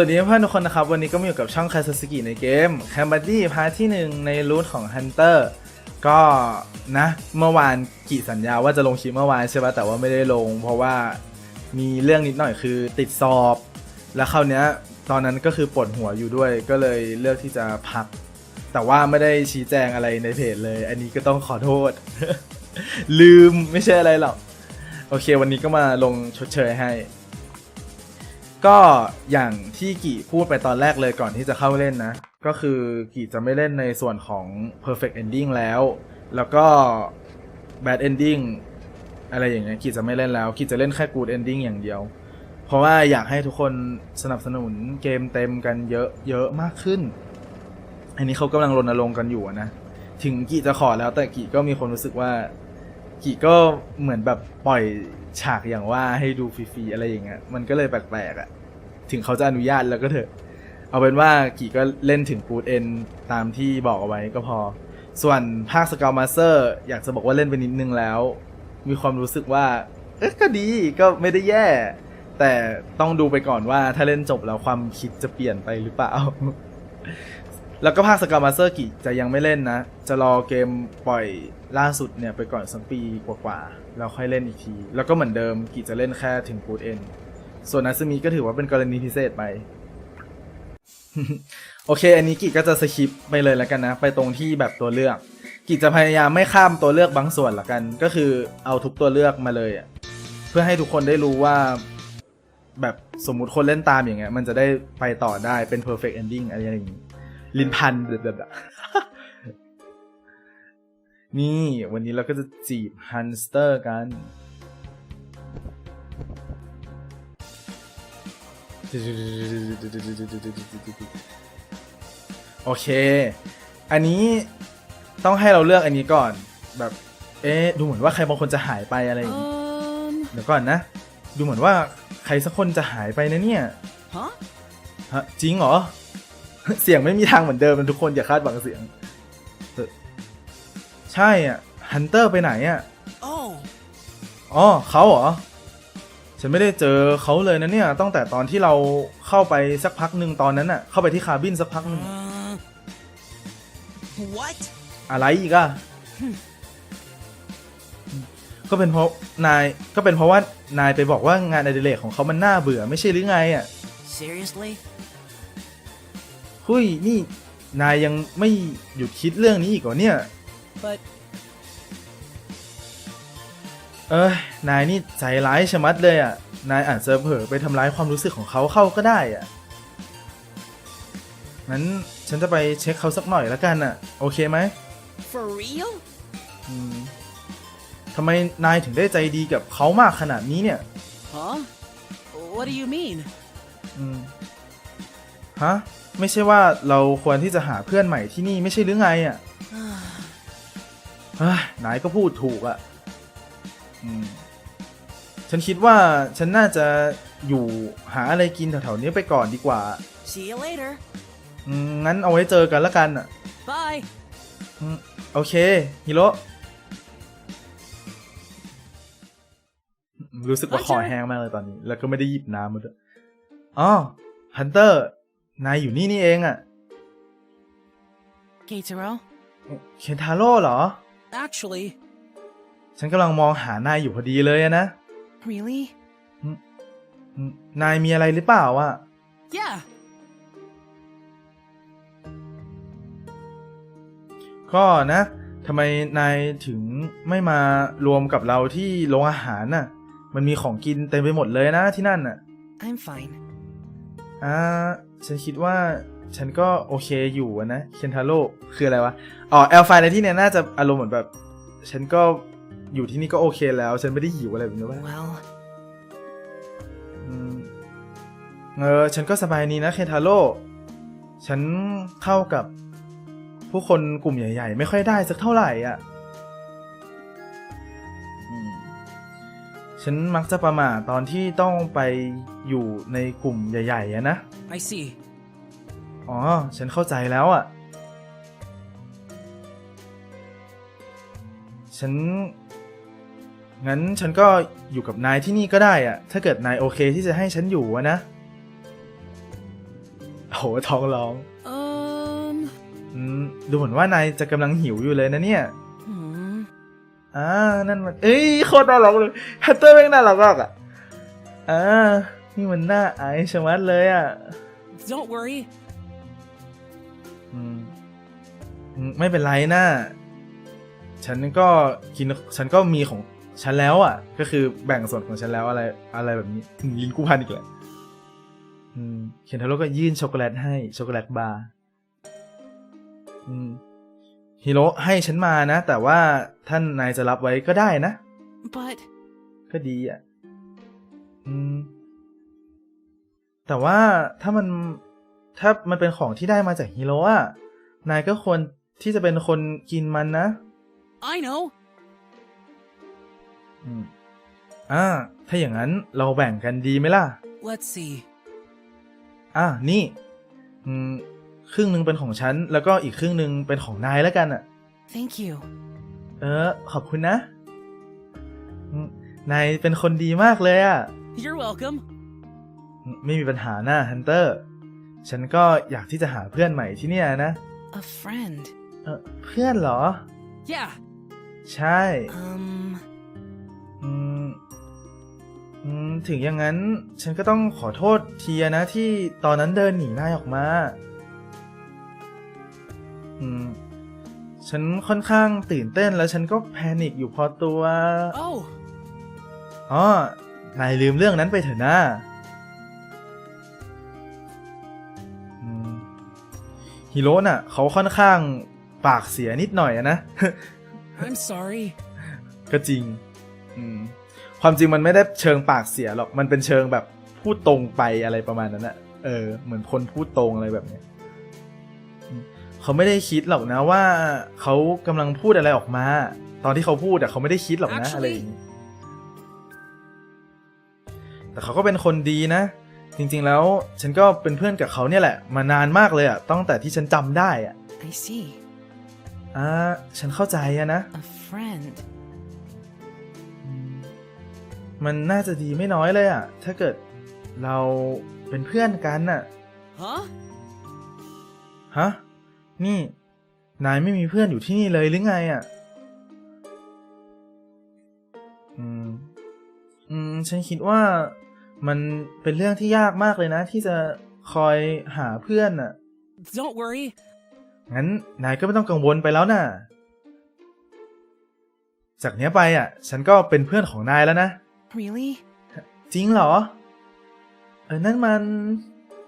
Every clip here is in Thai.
สวัสดีเพื่อนทุกคนนะครับ วันนี้ก็มาอยู่กับช่องคาซาสกิในเกม c a m b a d y พาร์ทที่หนึ่งในรูทของ Hunter ก็นะ เมื่อวานกี่สัญญาว่าจะลงคลิปเมื่อวานใช่ป่ะแต่ว่าไม่ได้ลง เพราะว่ามีเรื่องนิดหน่อยคือติดสอบ แล้วคราวเนี้ยตอนนั้นก็คือปวดหัวอยู่ด้วยก็เลยเลือกที่จะพัก แต่ว่าไม่ได้ชี้แจงอะไรในเพจเลย อันนี้ก็ต้องขอโทษ ลืมไม่ใช่อะไรหรอกโอเค วันนี้ก็มาลงชดเชยให้ ก็อย่างที่กี่พูดไปตอนแรกเลยก่อนที่จะเข้าเล่นนะ ก็คือกี่จะไม่เล่นในส่วนของ perfect ending แล้ว แล้วก็ bad ending อะไรอย่างเงี้ยกี่จะไม่เล่นแล้วกี่จะเล่นแค่ good ending อย่างเดียว เพราะว่าอยากให้ทุกคนสนับสนุนเกมเต็มกันเยอะเยอะมากขึ้น อันนี้เขากำลังรณรงค์กันอยู่นะ ถึงกี่จะขอแล้วแต่กี่ก็มีคนรู้สึกว่า กี่ก็เหมือนแบบปล่อยฉากอย่างว่าให้ดูฟรีๆอะไรอย่างเงี้ยมันก็เลยแปลกๆอะ่ะ ถึงเขาจะอนุญาตแล้วก็เถอะ เอาเป็นว่ากี่ก็เล่นถึงกูดเอนตามที่บอกเอาไว้ก็พอ ส่วนภาคสกาวมาสเตอร์อยากจะบอกว่าเล่นไปนิดนึงแล้ว มีความรู้สึกว่า เอ๊ะก็ดีก็ไม่ได้แย่ แต่ต้องดูไปก่อนว่าถ้าเล่นจบแล้วความคิดจะเปลี่ยนไปหรือเปล่า แล้วก็ภาคสกามาเซอร์กิจะยังไม่เล่นนะ จะรอเกมปล่อยล่าสุดเนี่ยไปก่อนสักปีกว่าๆแล้วค่อยเล่นอีกที แล้วก็เหมือนเดิมกิจะเล่นแค่ถึงกูดเอ็นส่วนนัซึมิก็ถือว่าเป็นกรณีพิเศษไป โอเค อันนี้กิก็จะสคิปไปเลยแล้วกันนะ ไปตรงที่แบบตัวเลือก กิจะพยายามไม่ข้ามตัวเลือกบางส่วนละกัน ก็คือเอาทุกตัวเลือกมาเลยอะเพื่อให้ทุกคนได้รู้ว่าแบบสมมุติคนเล่นตามอย่างเงี้ยมันจะได้ไปต่อได้เป็น perfect ending อะไรอย่างงี้ ลิ้นพันแบบแบบนี่วันนี้เราก็จะจีบฮันสเตอร์กันโอเค อันนี้ต้องให้เราเลือกอันนี้ก่อน แบบ เอ๊ะ ดูเหมือนว่าใครบางคนจะหายไปอะไรอย่างงี้ Um, เดี๋ยวก่อนนะ ดูเหมือนว่าใครสักคนจะหายไปนะเนี่ย huh? ฮะจริงเหรอ เสียงไม่มีทางเหมือนเดิมมันทุกคนอย่าคาดหวังเสียงเออใช่อะฮันเตอร์ไปไหนอะ Oh, อ๋อเขาเหรอ ฉันไม่ได้เจอเขาเลยนะเนี่ย ตั้งแต่ตอนที่เราเข้าไปสักพักหนึ่งตอนนั้นน่ะ เข้าไปที่คาบินสักพักหนึ่ง uh, what? อะไรอีกอะก็เป็นเพราะนายก็เป็นเพราะว่านายไปบอกว่างานอดิเรกของเขามันน่าเบื่อไม่ใช่หรือไงอะ Seriously? เฮ้ยนี่นายยังไม่หยุดคิดเรื่องนี้อีกเหรอเนี่ย But เอ้ยนายนี่ใจร้ายชะมัดเลยอะ นายอาจจะเผลอไปทำร้ายความรู้สึกของเขาเข้าก็ได้อะ งั้นฉันจะไปเช็คเขาสักหน่อยแล้วกันอะ โอเคไหม for real? อืมทำไมนายถึงได้ใจดีกับเขามากขนาดนี้เนี่ย Huh? What do you mean? อืม ฮะ ไม่ใช่ว่าเราควรที่จะหาเพื่อนใหม่ที่นี่ไม่ใช่หรือไงอะเฮ้ยนายก็พูดถูกอะ่ะอืมฉันคิดว่าฉันน่าจะอยู่หาอะไรกินแถวๆนี้ไปก่อนดีกว่า See you later. อืมงั้นเอาไว้เจอกันละกันอะ Bye. อืมโอเคฮิโร่รู้สึกว่าคอแห้งมากเลยตอนนี้ แล้วก็ไม่ได้หยิบน้ำมาด้วยอ๋อฮันเตอร์ นายอยู่นี่นี่เองอะ่ะ Keitaro? เคนทาโร่เหรอ Actually, ฉันกำลังมองหานายอยู่พอดีเลยอะนะ really? อืมนายมีอะไรหรือเปล่าอะ Yeah. ก็นะทำไมนายถึงไม่มารวมกับเราที่โรงอาหารน่ะ มันมีของกินเต็มไปหมดเลยนะที่นั่นน่ะ I'm fine. อ่าฉันคิดว่าฉันก็โอเคอยู่อะนะเคนทาโร่คืออะไรวะ อ๋อแอลไฟในที่เนี้ยน่าจะอารมณ์เหมือนแบบ ฉันก็อยู่ที่นี่ก็โอเคแล้ว ฉันไม่ได้หิวอะไรแบบนี้ว่า Well, อืมเออ ฉันก็สบายดีนะเคนทาโร่ฉันเข้ากับผู้คนกลุ่มใหญ่ ๆ ไม่ค่อยได้สักเท่าไหร่อะ ฉันมักจะประมาทตอนที่ต้องไปอยู่ในกลุ่มใหญ่ๆอะนะ I see. อ๋อ ฉันเข้าใจแล้วอะฉัน งั้นฉันก็อยู่กับนายที่นี่ก็ได้อะถ้าเกิดนายโอเคที่จะให้ฉันอยู่อะนะอโหท้องร้อง Um. อืมดูเหมือนว่านายจะกำลังหิวอยู่เลยนะเนี่ย Hmm. อ่านั่นมัน เอ้ยโคตรน่ารักเลยฮัตเตอร์แม่งน่ารักมากอะอ่านี่มันน่าอายชะมัดเลยอะ Don't worry. อืมอืมไม่เป็นไรนะฉันก็กินฉันก็มีของฉันแล้วอะ ก็คือแบ่งส่วนของฉันแล้วอะไรอะไรแบบนี้อืมลิ้นกูพันอีกแล้วอืมเคนทาโร่ก็ยื่นช็อกโกแลตให้ช็อกโกแลตบาร์อืม ฮิโร่ให้ฉันมานะ แต่ว่าท่านนายจะรับไว้ก็ได้นะ But ก็ดีอะอืมแต่ว่าถ้ามันถ้ามันเป็นของที่ได้มาจากฮีโร่อะนายก็ควรที่จะเป็นคนกินมันนะ I know. อืมอ่า ถ้าอย่างนั้นเราแบ่งกันดีไหมล่ะ Let's see. อ่านี่ อืม ครึ่งหนึ่งเป็นของฉัน แล้วก็อีกครึ่งหนึ่งเป็นของนายแล้วกันอะ Thank you. เออ ขอบคุณนะอืมนายเป็นคนดีมากเลยอะ You're welcome. ไม่มีปัญหาหน้าฮันเตอร์ ฉันก็อยากที่จะหาเพื่อนใหม่ที่เนี่ยนะ A friend. เออเพื่อนเหรอ Yeah. ใช่ Um. อืมอืม ถึงอย่างนั้น ฉันก็ต้องขอโทษทีอะนะที่ตอนนั้นเดินหนีนายออกมาอืม ฉันค่อนข้างตื่นเต้นแล้วฉันก็แพนิคอยู่พอตัว Oh. อ๋อนายลืมเรื่องนั้นไปเถอะนะอืมฮิโร่น่ะ เขาค่อนข้างปากเสียนิดหน่อยอะนะ I'm sorry. ก็จริงอืมความจริงมันไม่ได้เชิงปากเสียหรอก มันเป็นเชิงแบบพูดตรงไปอะไรประมาณนั้นอะเออ เหมือนคนพูดตรงอะไรแบบเนี้ยอืม เขาไม่ได้คิดหรอกนะว่าเขากำลังพูดอะไรออกมา ตอนที่เขาพูดอะเขาไม่ได้คิดหรอกนะ Actually- อะไรอย่างนี้แต่เขาก็เป็นคนดีนะ จริงๆแล้วฉันก็เป็นเพื่อนกับเขาเนี่ยแหละ มานานมากเลยอะตั้งแต่ที่ฉันจำได้อะ I see. อ่าฉันเข้าใจอะนะ A friend. อืมมันน่าจะดีไม่น้อยเลยอะถ้าเกิดเราเป็นเพื่อนกันน่ะ Huh? ฮะ นี่ นายไม่มีเพื่อนอยู่ที่นี่เลยหรือไงอะอืม อืม ฉันคิดว่ามันเป็นเรื่องที่ยากมากเลยนะ ที่จะคอยหาเพื่อนน่ะ Don't worry. งั้นนายก็ไม่ต้องกังวลไปแล้วน่ะ จากเนี้ยไปอะ ฉันก็เป็นเพื่อนของนายแล้วนะ Really? จริงเหรอ เออนั่นมัน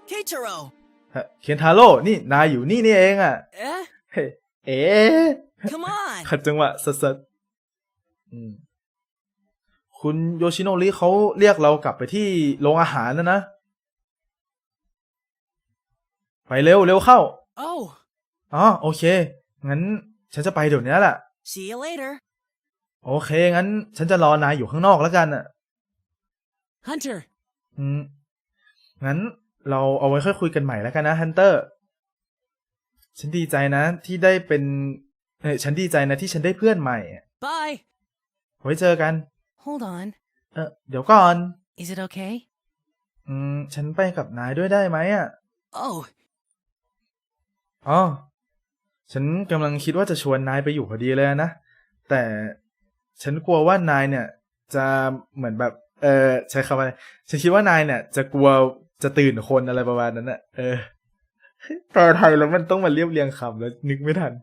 Keitaro. ฮะเคนทาโร่ นี่นายอยู่นี่นี่เองอะ Eh? เฮ้เอ๊ะ Come on. ขัดจังหวะสัสๆอืมคุณโยชิโนริเขาเรียกเรากลับไปที่โรงอาหารแล้วนะ ไปเร็วเร็วเข้า Oh. อ๋อโอเค งั้นฉันจะไปเดี๋ยวนี้แหละ See you later. โอเค งั้น ฉันจะรอนายอยู่ข้างนอกแล้วกันอะ Hunter. อืมงั้น เราเอาไว้ค่อยคุยกันใหม่แล้วกันนะฮันเตอร์ ฉันดีใจนะที่ได้เป็นเออฉันดีใจนะที่ฉันได้เพื่อนใหม่อะ Bye. ไว้เจอกัน Hold on. เออเดี๋ยวก่อน Is it okay? อืม ฉันไปกับนายด้วยได้ไหมอะ Oh. อ๋อ ฉันกำลังคิดว่าจะชวนนายไปอยู่พอดีเลยนะ แต่ฉันกลัวว่านายเนี่ย จะเหมือนแบบ เออใช้คำว่าอะไรฉันคิดว่านายเนี่ย จะกลัว จะตื่นคนอะไรประมาณนั้นอะเออแปลไทยแล้วมันต้องมาเรียบเรียงคำแล้วนึกไม่ทัน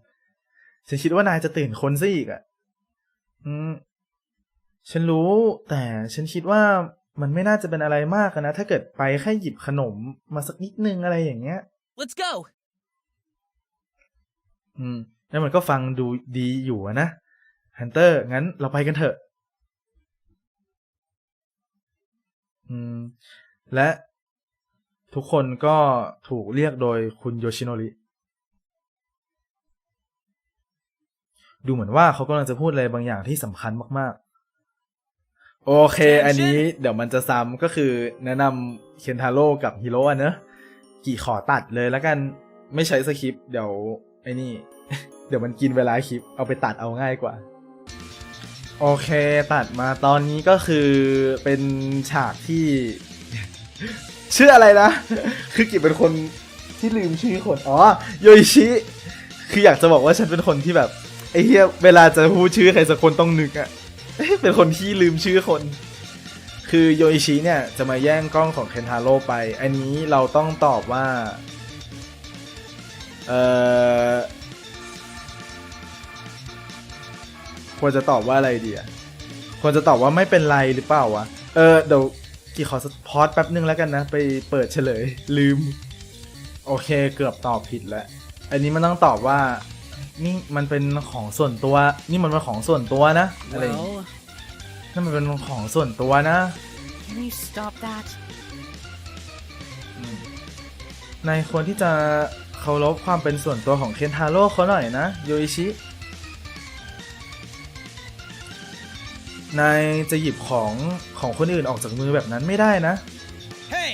ฉันคิดว่านายจะตื่นคนซะอีกอะอืม ฉันรู้ แต่ฉันคิดว่ามันไม่น่าจะเป็นอะไรมากอะนะ ถ้าเกิดไปแค่หยิบขนมมาสักนิดนึงอะไรอย่างเงี้ย Let's go. อืม แล้วมันก็ฟังดูดีอยู่อะนะฮันเตอร์ งั้นเราไปกันเถอะ อืม และ ทุกคนก็ถูกเรียกโดยคุณโยชิโนริ ดูเหมือนว่าเขากำลังจะพูดอะไรบางอย่างที่สำคัญมาก ๆ โอเค อันนี้เดี๋ยวมันจะซ้ำก็คือแนะนำเคนทาโร่กับฮิโร่อะเนอะ กี่ขอตัดเลยแล้วกันไม่ใช้สคริปต์เดี๋ยวไอ้นี่ เดี๋ยวมันกินเวลาคลิปเอาไปตัดเอาง่ายกว่า โอเคตัดมาตอนนี้ก็คือเป็นฉากที่ ชื่ออะไรนะ คือกิบเป็นคนที่ลืมชื่อคน อ๋อ โยชิ คืออยากจะบอกว่าฉันเป็นคนที่แบบ ไอ้เหี้ยเวลาจะพูดชื่อใครสักคนต้องนึกอะเป็นคนที่ลืมชื่อคน คือโยชิเนี่ยจะมาแย่งกล้องของเคนทาโร่ไป อันนี้เราต้องตอบว่า เออควรจะตอบว่าอะไรดีอะควรจะตอบว่าไม่เป็นไรหรือเปล่าวะ เออเดี๋ยว กี่ขอสพอดแป๊บนึงแล้วกันนะ ไปเปิดเฉลย ลืม โอเคเกือบตอบผิดแล้ว อันนี้มันต้องตอบว่า นี่มันเป็นของส่วนตัว นี่มันเป็นของส่วนตัวนะอะไรอย่างงี้ Well, นั่นมันเป็นของส่วนตัวนะ can you stop that? นายควรที่จะเคารพความเป็นส่วนตัวของเคนทาโร่เขาหน่อยนะโยอิชิ นายจะหยิบของของคนอื่นออกจากมือแบบนั้นไม่ได้นะ Hey!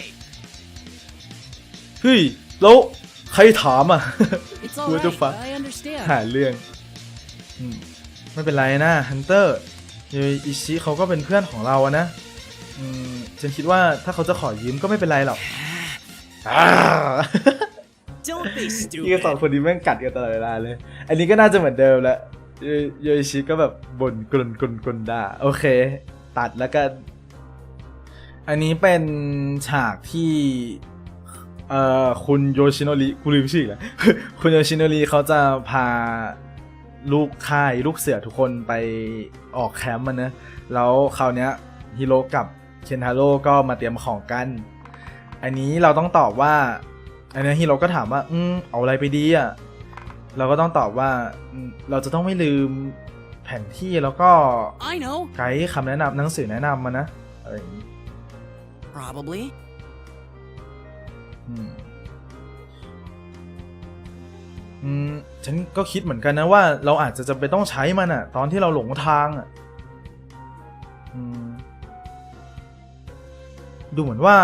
เฮ้ยแล้วใครถามอะ It's What the alright. fuck? I understand. หาเรื่องอืมไม่เป็นไรนะฮันเตอร์โยอิชิเขาก็เป็นเพื่อนของเราอะนะอืมฉันคิดว่าถ้าเขาจะขอยืมก็ไม่เป็นไรหรอกอ่า Don't be พี่ก็สองคนนี้แม่งกัดกันตลอดเวลาเลย อันนี้ก็น่าจะเหมือนเดิมแหละ โยอิชิก็แบบบ่นกลนกลนกลด่า โอเค ตัดแล้วกัน อันนี้เป็นฉากที่เอ่อคุณโยชิโนริกูลืมชื่อแล้ว คุณโยชิโนริเขาจะพาลูกค่ายลูกเสือทุกคนไปออกแคมป์มันนะ แล้วคราวเนี้ยฮิโร่กับเคนทาโร่ก็มาเตรียมของกัน อันนี้เราต้องตอบว่า อันนี้ฮิโร่ก็ถามว่า อืมเอาอะไรไปดีอะ เราก็ต้องตอบว่าอืมเราจะต้องไม่ลืมแผนที่แล้วก็ I know. ไกด์คำแนะนำหนังสือแนะนำมานะอะไรอย่างนี้ Probably. อืมอืมฉันก็คิดเหมือนกันนะว่าเราอาจจะจำเป็นต้องใช้มันอะตอนที่เราหลงทางอะอืมดูเหมือนว่า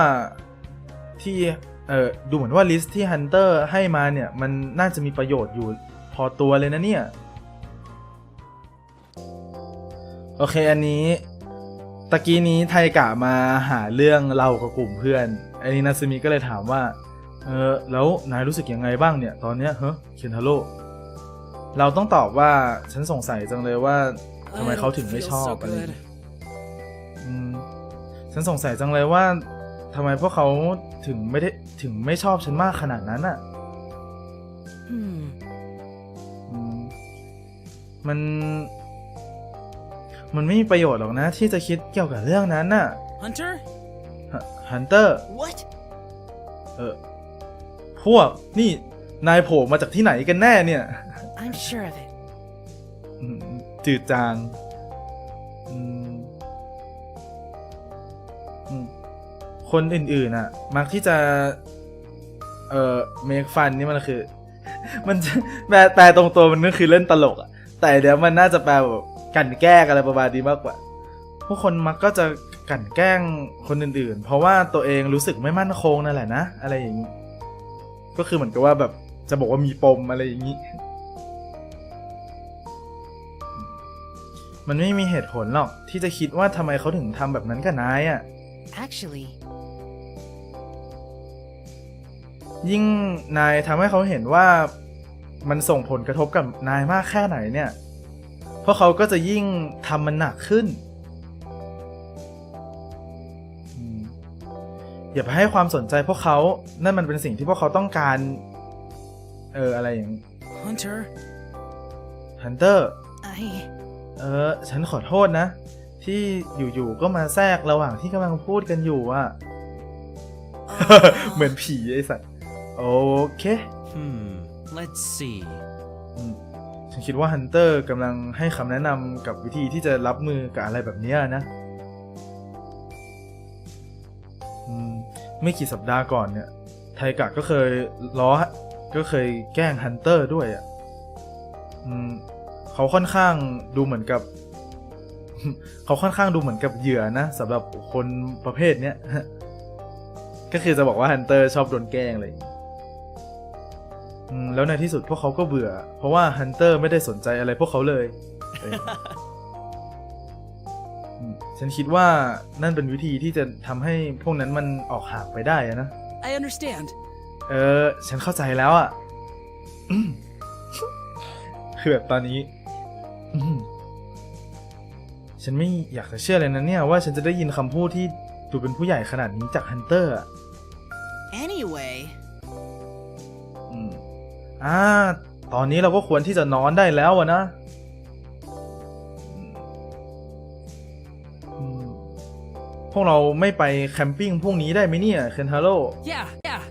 ที่ เออดูเหมือนว่าลิสต์ที่ฮันเตอร์ให้มาเนี่ย มันน่าจะมีประโยชน์อยู่พอตัวเลยนะเนี่ย โอเคอันนี้ตะกี้นี้ไทกะมาหาเรื่องเรากับกลุ่มเพื่อนอันนี้นาซึมิก็เลยถามว่า เออแล้วนายรู้สึกยังไงบ้างเนี่ย ตอนเนี้ยเฮ้เคนทาโร่เราต้องตอบว่าฉันสงสัยจังเลยว่าทำไมเขาถึงไม่ชอบอะไรอย่าง good. เงี้ยฉันสงสัยจังเลยว่า ทำไมพวกเขาถึงไม่ได้ถึงไม่ชอบฉันมากขนาดนั้นอะ Hmm. อืมมัน มันไม่มีประโยชน์หรอกนะ ที่จะคิดเกี่ยวกับเรื่องนั้นน่ะ Hunter? ฮันเตอร์ What? เออพวกนี่ นายโผล่มาจากที่ไหนกันแน่เนี่ย I'm sure of it. อืมจืดจาง คนอื่นๆอะ มักที่จะ เอ่อเมคฟันนี่มันคือ มันแปลแปลตรงตัวมันก็คือเล่นตลกอะ แต่เดี๋ยวมันน่าจะแปลแบบกันแกล้งอะไรประมาณนี้มากกว่าผู้คนมักก็จะกันแกล้งคนอื่นๆ เพราะว่าตัวเองรู้สึกไม่มั่นคงนั่นแหละนะ อะไรอย่างนี้ ก็คือเหมือนกับว่าแบบจะบอกว่ามีปมอะไรอย่างนี้ มันไม่มีเหตุผลหรอกที่จะคิดว่าทำไมเขาถึงทำแบบนั้นกับนายอะ Actually, ยิ่งนายทำให้เขาเห็นว่ามันส่งผลกระทบกับนายมากแค่ไหนเนี่ย พวกเขาก็จะยิ่งทำมันหนักขึ้นอืมอย่าไปให้ความสนใจพวกเขา นั่นมันเป็นสิ่งที่พวกเขาต้องการ เออ อะไรอย่าง Hunter, ฮันเตอร์ I. เออ ฉันขอโทษนะ ที่อยู่ๆก็มาแทรกระหว่างที่กำลังพูดกันอยู่อะเหมือนผีไอ้สัตว์ โอเค Hmm, let's see. อืมฉันคิดว่าฮันเตอร์กำลังให้คำแนะนำกับวิธีที่จะรับมือกับอะไรแบบเนี้ยนะอืมไม่กี่สัปดาห์ก่อนเนี่ย ไทกะก็เคยล้อก็เคยแกล้งฮันเตอร์ด้วยอะอืมเขาค่อนข้างดูเหมือนกับ เขาค่อนข้างดูเหมือนกับเหยื่อนะสำหรับคนประเภทเนี้ยก็คือจะบอกว่าฮันเตอร์ชอบโดนแกล้งอะไรอย่างงี้อืม แล้วในที่สุดพวกเขาก็เบื่อ เพราะว่าฮันเตอร์ไม่ได้สนใจอะไรพวกเขาเลยเอออืมฉันคิดว่านั่นเป็นวิธีที่จะทำให้พวกนั้นมันออกห่างไปได้อะนะ I understand. เออ ฉันเข้าใจแล้วอะ่ะอืมคือแบบตอนนี้อืมฉันไม่อยากจะเชื่อเลยนะเนี่ยว่าฉันจะได้ยินคำพูดที่ดูเป็นผู้ใหญ่ขนาดนี้จากฮันเตอร์ อ่า ตอนนี้เราก็ควรที่จะนอนได้แล้วอะนะอืมพวกเราไม่ไปแคมปิ้งพรุ่งนี้ได้ไหมเนี่ยเคนทาโร่ Yeah, yeah.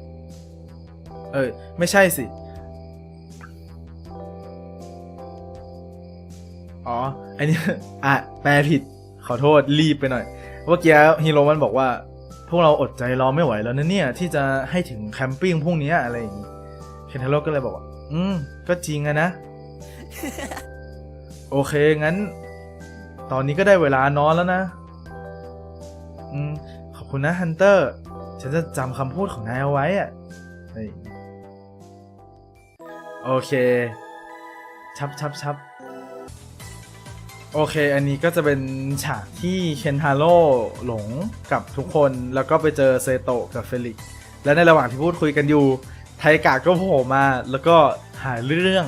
เอ้ยไม่ใช่สิ อ๋อ อันนี้ อะ แปลผิด ขอโทษ รีบไปหน่อย เมื่อกี้ฮีโร่มันบอกว่า พวกเราอดใจรอไม่ไหวแล้วนะเนี่ย ที่จะให้ถึงแคมปิ้งพรุ่งนี้อะไรอย่างนี้ เคนทาโร่ก็เลยบอกว่า อืม ก็จริงอะนะ โอเค งั้น ตอนนี้ก็ได้เวลานอนแล้วนะ อืม ขอบคุณนะฮันเตอร์ ฉันจะจำคำพูดของนายเอาไว้อะเฮ้ยโอเค ชับชับชับโอเค อันนี้ก็จะเป็นฉากที่เคนทาโร่หลงกับทุกคน แล้วก็ไปเจอเซโตะกับเฟลิก และในระหว่างที่พูดคุยกันอยู่ ไทกะก็โผล่มาแล้วก็หาเรื่อง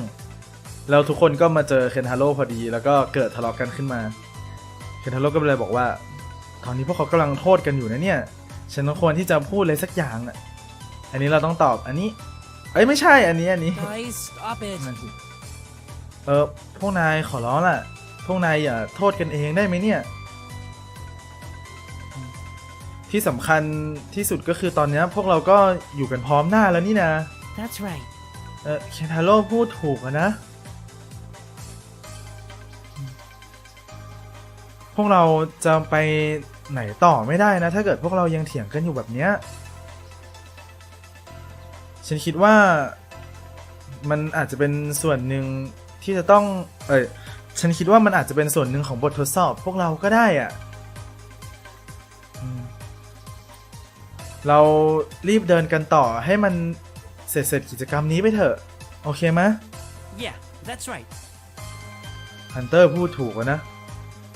แล้วทุกคนก็มาเจอเคนทาโร่พอดี แล้วก็เกิดทะเลาะกันขึ้นมา เคนทาโร่ก็เลยบอกว่า ตอนนี้พวกเขากำลังโทษกันอยู่นะเนี่ย ฉันต้องควรที่จะพูดอะไรสักอย่างอะ อันนี้เราต้องตอบอันนี้ เอ้ยไม่ใช่อันนี้อันนี้ Guys, stop it. นั่นสิเออพวกนายขอร้องล่ะ พวกนายอย่าโทษกันเองได้ไหมเนี่ย ที่สำคัญที่สุดก็คือตอนเนี้ยพวกเราก็อยู่กันพร้อมหน้าแล้วนี่นะ That's right. เออเคนทาโร่พูดถูกอะนะ พวกเราจะไปไหนต่อไม่ได้นะ ถ้าเกิดพวกเรายังเถียงกันอยู่แบบเนี้ย ฉันคิดว่ามันอาจจะเป็นส่วนหนึ่งที่จะต้อง เอยฉันคิดว่ามันอาจจะเป็นส่วนหนึ่งของบททดสอบพวกเราก็ได้อะ เรารีบเดินกันต่อให้มันเสร็จเสร็จกิจกรรมนี้ไปเถอะ โอเคไหม Yeah, that's right. ฮันเตอร์พูดถูกอะนะ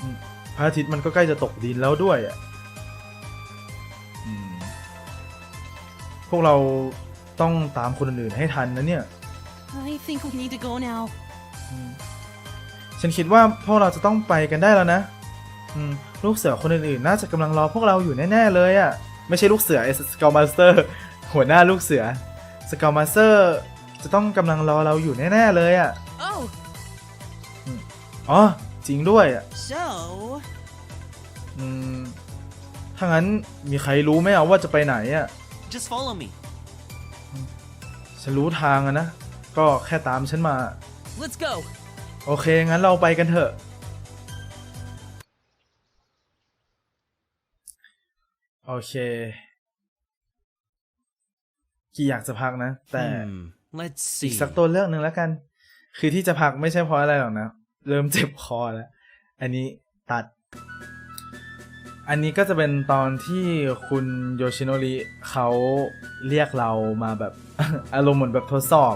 อืมพระอาทิตย์มันก็ใกล้จะตกดินแล้วด้วยอะอืมพวกเราต้องตามคนอื่นๆให้ทันนะเนี่ย I think we need to go now. ฉันคิดว่าพวกเราจะต้องไปกันได้แล้วนะอืมลูกเสือคนอื่นๆ น่าจะกำลังรอพวกเราอยู่แน่ ๆ เลยอะ่ะ ไม่ใช่ลูกเสือไอ้สกอมาสเตอร์หัวหน้าลูกเสือสกอมาสเตอร์จะต้องกำลังรอเราอยู่แน่ ๆ เลยอะ่ะ Oh, อ๋อ จริงด้วยอะ so อืมถ้างั้นมีใครรู้ไหมอะว่าจะไปไหนอะ Just follow me. ฉันรู้ทางอะนะ ก็แค่ตามฉันมา let's go. โอเค งั้นเราไปกันเถอะ โอเค กี่อยากจะพักนะ แต่ Hmm, let's อีก see. สักตัวเลือกหนึ่งแล้วกัน คือที่จะพักไม่ใช่เพราะอะไรหรอกนะ เริ่มเจ็บคอแล้ว อันนี้ตัด อันนี้ก็จะเป็นตอนที่คุณโยชิโนริเขาเรียกเรามาแบบ อารมณ์เหมือนแบบทดสอบ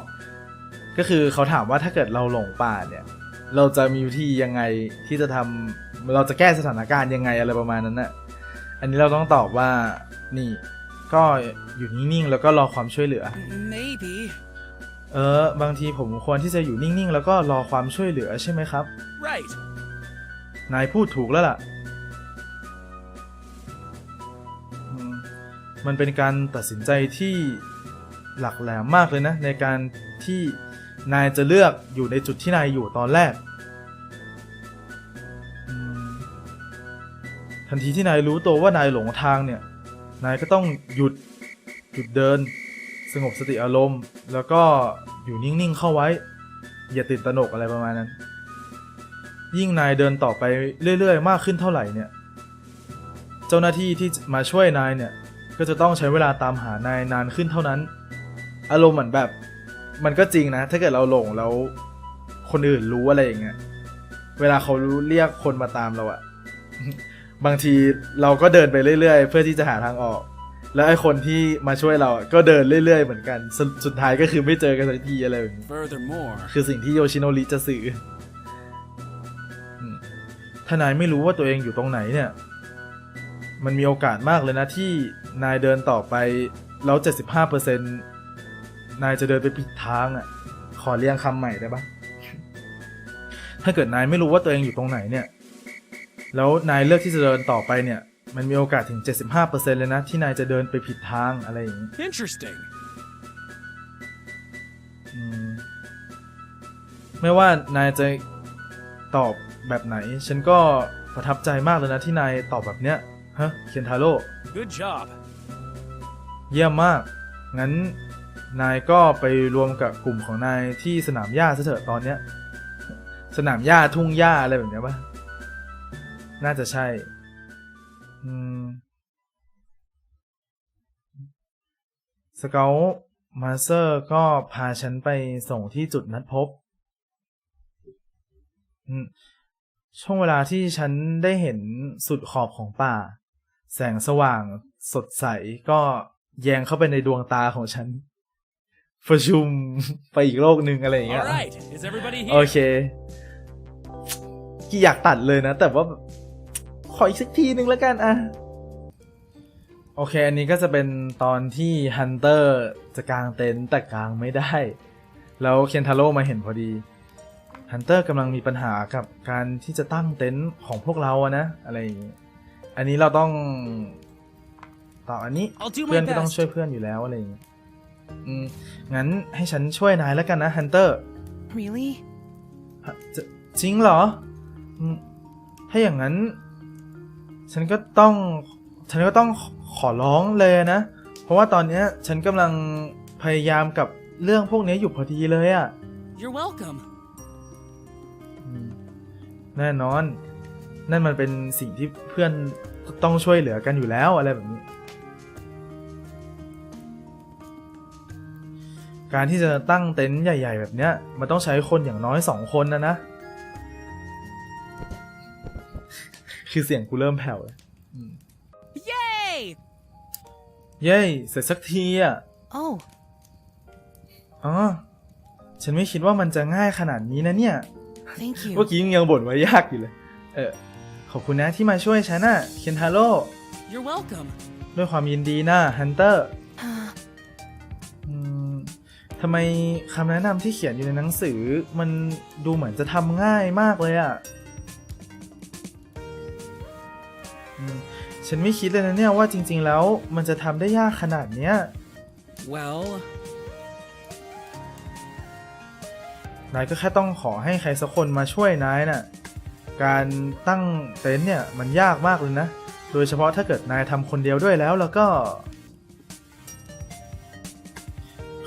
ก็คือเขาถามว่าถ้าเกิดเราหลงป่าเนี่ย เราจะมีวิธียังไงที่จะทำเราจะแก้สถานการณ์ยังไงอะไรประมาณนั้นน่ะ อันนี้เราต้องตอบว่านี่ ก็อยู่นิ่งๆแล้วก็รอความช่วยเหลือ Maybe. เออบางทีผมควรที่จะอยู่นิ่งๆ แล้วก็รอความช่วยเหลือใช่ไหมครับ Right. นายพูดถูกแล้วล่ะอืมมันเป็นการตัดสินใจที่หลักแหลมมากเลยนะ ในการที่นายจะเลือกอยู่ในจุดที่นายอยู่ตอนแรก ทันทีที่นายรู้ตัวว่านายหลงทางเนี่ย นายก็ต้องหยุดหยุดเดิน สงบสติอารมณ์ แล้วก็อยู่นิ่งๆเข้าไว้ อย่าตื่นตระหนกอะไรประมาณนั้น ยิ่งนายเดินต่อไปเรื่อยๆ มากขึ้นเท่าไหร่เนี่ย เจ้าหน้าที่ที่มาช่วยนายเนี่ยก็จะต้องใช้เวลาตามหานายนานขึ้นเท่านั้น อารมณ์เหมือนแบบ มันก็จริงนะ ถ้าเกิดเราหลงแล้วคนอื่นรู้อะไรอย่างเงี้ยเวลาเขารู้เรียกคนมาตามเราอะ บางทีเราก็เดินไปเรื่อย ๆ เพื่อที่จะหาทางออก แล้วไอ้คนที่มาช่วยเราอะก็เดินเรื่อยๆ เหมือนกันสรุดสุดท้ายก็คือไม่เจอกันสักทีอะไรแบบนี้ Furthermore, คือสิ่งที่โยชิโนริจะสื่ออืมถ้านายไม่รู้ว่าตัวเองอยู่ตรงไหนเนี่ย มันมีโอกาสมากเลยนะที่นายเดินต่อไปแล้ว75%ขนายจะเดินไปผิดทางอะ ขอเรียงคำใหม่ได้ปะถ้าเกิดนายไม่รู้ว่าตัวเองอยู่ตรงไหนเนี่ย แล้วนายเลือกที่จะเดินต่อไปเนี่ย มันมีโอกาสถึง 75%เลยนะ ที่นายจะเดินไปผิดทางอะไรอย่างนี้ Interesting. อืมไม่ว่านายจะตอบแบบไหน ฉันก็ประทับใจมากเลยนะที่นายตอบแบบเนี้ยฮะเคนทาโร่ Good job. เยี่ยมมาก งั้นนายก็ไปรวมกับกลุ่มของนายที่สนามหญ้าซะเถอะตอนเนี้ย สนามหญ้าทุ่งหญ้าอะไรแบบเนี้ยปะ น่าจะใช่ อืมสเกลมาสเตอร์ก็พาฉันไปส่งที่จุดนัดพบอืมช่วงเวลาที่ฉันได้เห็นสุดขอบของป่า แสงสว่างสดใสก็แยงเข้าไปในดวงตาของฉัน ประชุมไปอีกโลกหนึ่งอะไรอย่างเงี้ All ย right. Is everybody โอ here? เค กี่อยากตัดเลยนะ แต่ว่าแบบข ออีกสักทีนึงแล้วกันอะโอเค อันนี้ก็จะเป็นตอนที่ฮันเตอร์จะกางเต็นท์แต่กางไม่ได้ แล้วเคนทาโร่มาเห็นพอดีฮันเตอร์กำลังมีปัญหากับการที่จะตั้งเต็นท์ของพวกเราอะนะอะไรอย่างงี้อันนี้เราต้องต่ออันนี้ I'll do เพื่อน my ก็ต้อง best. ช่วยเพื่อนอยู่แล้วอะไรอย่างงี้อืมงั้นให้ฉันช่วยนายแล้วกันนะฮันเตอร์ Really? ฮะจะจริงเหรออืมถ้าอย่างนั้น ฉันก็ต้องฉันก็ต้องขอร้องเลยนะ เพราะว่าตอนเนี้ยฉันกำลังพยายามกับเรื่องพวกนี้อยู่พอดีเลยอะ่ะ You're welcome. อืมแน่นอน นั่นมันเป็นสิ่งที่เพื่อนต้องช่วยเหลือกันอยู่แล้วอะไรแบบนี้ การที่จะตั้งเต็นท์ใหญ่ ๆ แบบเนี้ย มันต้องใช้คนอย่างน้อยสองคนนะนะ คือเสียงกูเริ่มแผ่วแล้ว Yay! เย้เสร็จสักทีอะ Oh, อ๋อ ฉันไม่คิดว่ามันจะง่ายขนาดนี้นะเนี่ย thank เมื่อ you. กี้ยังบ่นว่ายากอยู่เลย เออ ขอบคุณนะที่มาช่วยฉันน่ะ เคนทาโร่ You're welcome. ด้วยความยินดีนะฮันเตอร์ Uh, อืมทำไมคำแนะนำที่เขียนอยู่ในหนังสือ มันดูเหมือนจะทำง่ายมากเลยอะ่ ฉันไม่คิดเลยนะเนี่ยว่าจริง ๆ แล้วมันจะทำได้ยากขนาดเนี้ย Well, นายก็แค่ต้องขอให้ใครสักคนมาช่วยนายน่ะ การตั้งเต็นท์เนี่ยมันยากมากเลยนะ โดยเฉพาะถ้าเกิดนายทำคนเดียวด้วยแล้วแล้วก็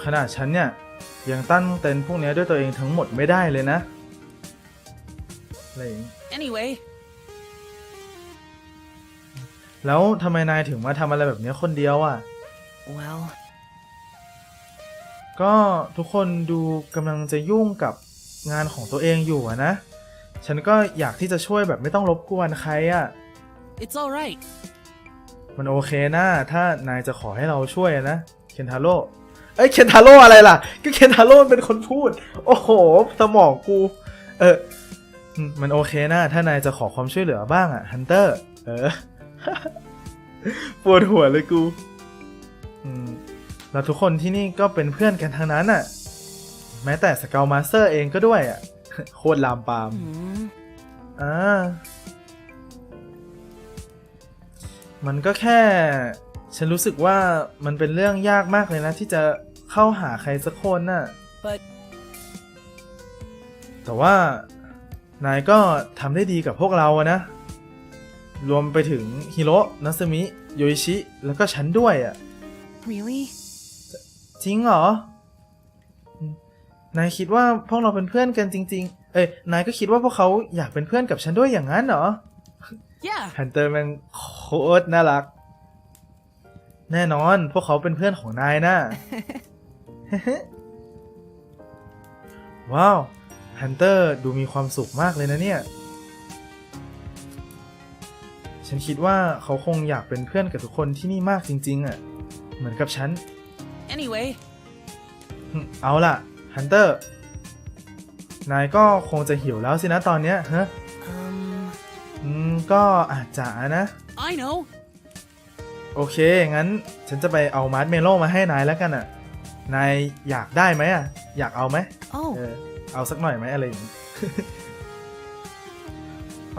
ขนาดฉันเนี่ยยังตั้งเต็นท์พวกเนี้ยด้วยตัวเองทั้งหมดไม่ได้เลยนะอะไรอย่างงี้ anyway, แล้วทำไมนายถึงมาทำอะไรแบบเนี้ยคนเดียวอะ well, ก็ทุกคนดูกำลังจะยุ่งกับงานของตัวเองอยู่อะนะ ฉันก็อยากที่จะช่วยแบบไม่ต้องรบกวนใครอะ it's all right. มันโอเคนะถ้านายจะขอให้เราช่วยอะนะเคนทาโร่เอ้ยเคนทาโร่อะไรล่ะ ก็เคนทาโร่มันเป็นคนพูด โอ้โห สมองกู เอออืมมันโอเคนะถ้านายจะขอความช่วยเหลือบ้างอะฮันเตอร์ เออ ปวดหัวเลยกูอืมแล้วทุกคนที่นี่ก็เป็นเพื่อนกันทั้งนั้นอะแม้แต่สเกลมาสเตอร์เองก็ด้วยอะโคตรลามปาม hmm, อ่ามันก็แค่ ฉันรู้สึกว่ามันเป็นเรื่องยากมากเลยนะ ที่จะเข้าหาใครสักคนน่ะ But แต่ว่านายก็ทำได้ดีกับพวกเราอะนะ รวมไปถึงฮิโร่นัสมิโยอิชิ แล้วก็ฉันด้วยอะ really? จริงเหรออืมนายคิดว่าพวกเราเป็นเพื่อนกันจริง ๆ เอ้ย นายก็คิดว่าพวกเขาอยากเป็นเพื่อนกับฉันด้วยอย่างนั้นเหรอ yeah, ฮันเตอร์แม่งโคตรน่ารัก แน่นอนพวกเขาเป็นเพื่อนของนายนะ ว้าว ฮันเตอร์ดูมีความสุขมากเลยนะเนี่ย ฉันคิดว่าเขาคงอยากเป็นเพื่อนกับทุกคนที่นี่มากจริงๆอะ เหมือนกับฉัน anyway, หึเอาล่ะฮันเตอร์ นายก็คงจะหิวแล้วสินะตอนเนี้ยฮะ Um, อืม ก็อาจจะนะ I know. โอเค งั้นฉันจะไปเอามาร์ชเมลโล่มาให้นายแล้วกันอะ นายอยากได้ไหมอะ อยากเอาไหม Oh, เออเอาสักหน่อยไหมอะไรอย่างนี้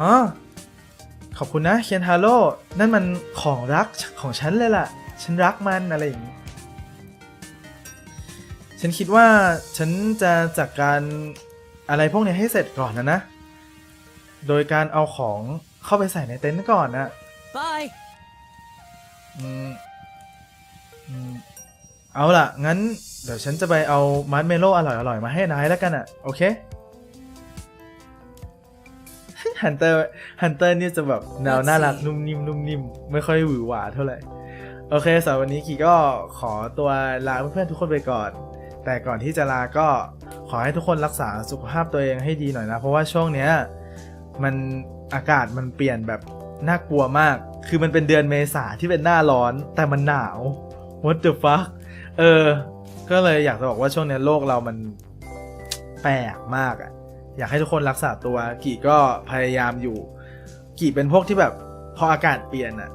อ๋อ ขอบคุณนะเคียนทาโร่นั่นมันของรักของฉันเลยล่ะ ฉันรักมันอะไรอย่างนี้ ฉันคิดว่าฉันจะจัดการอะไรพวกนี้ให้เสร็จก่อนนะนะ โดยการเอาของเข้าไปใส่ในเต็นท์ก่อนนะ Bye. อืมอืมเอาล่ะ งั้น เดี๋ยวฉันจะไปเอามาร์ชเมลโล่อร่อยๆ มาให้นายแล้วกันอะ โอเค ฮันเตอร์ฮันเตอร์เนี่ยจะแบบแนวน่ารักนุ่มนิ่มนุ่มนิ่มไม่ค่อยหวือหวาเท่าไหร่ โอเคสำหรับวันนี้กีก็ขอตัวลาเพื่อนๆทุกคนไปก่อน แต่ก่อนที่จะลาก็ขอให้ทุกคนรักษาสุขภาพตัวเองให้ดีหน่อยนะ เพราะว่าช่วงเนี้ยมันอากาศมันเปลี่ยนแบบน่ากลัวมาก คือมันเป็นเดือนเมษาที่เป็นหน้าร้อน แต่มันหนาว what the fuck เออ ก็เลยอยากจะบอกว่าช่วงนี้โลกเรามันแปลกมากอะ อยากให้ทุกคนรักษาตัว กี่ก็พยายามอยู่ กี่เป็นพวกที่แบบพออากาศเปลี่ยนอะ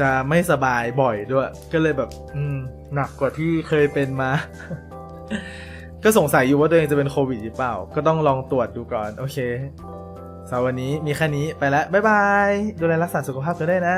จะไม่สบายบ่อยด้วย ก็เลยแบบ อืม หนักกว่าที่เคยเป็นมา ก็สงสัยอยู่ว่าตัวเองจะเป็นโควิดหรือเปล่า ก็ต้องลองตรวจดูก่อน โอเคสำหรับวันนี้มีแค่นี้ไปแล้ว บ๊ายบาย ดูแลรักษาสุขภาพกันได้วยนะ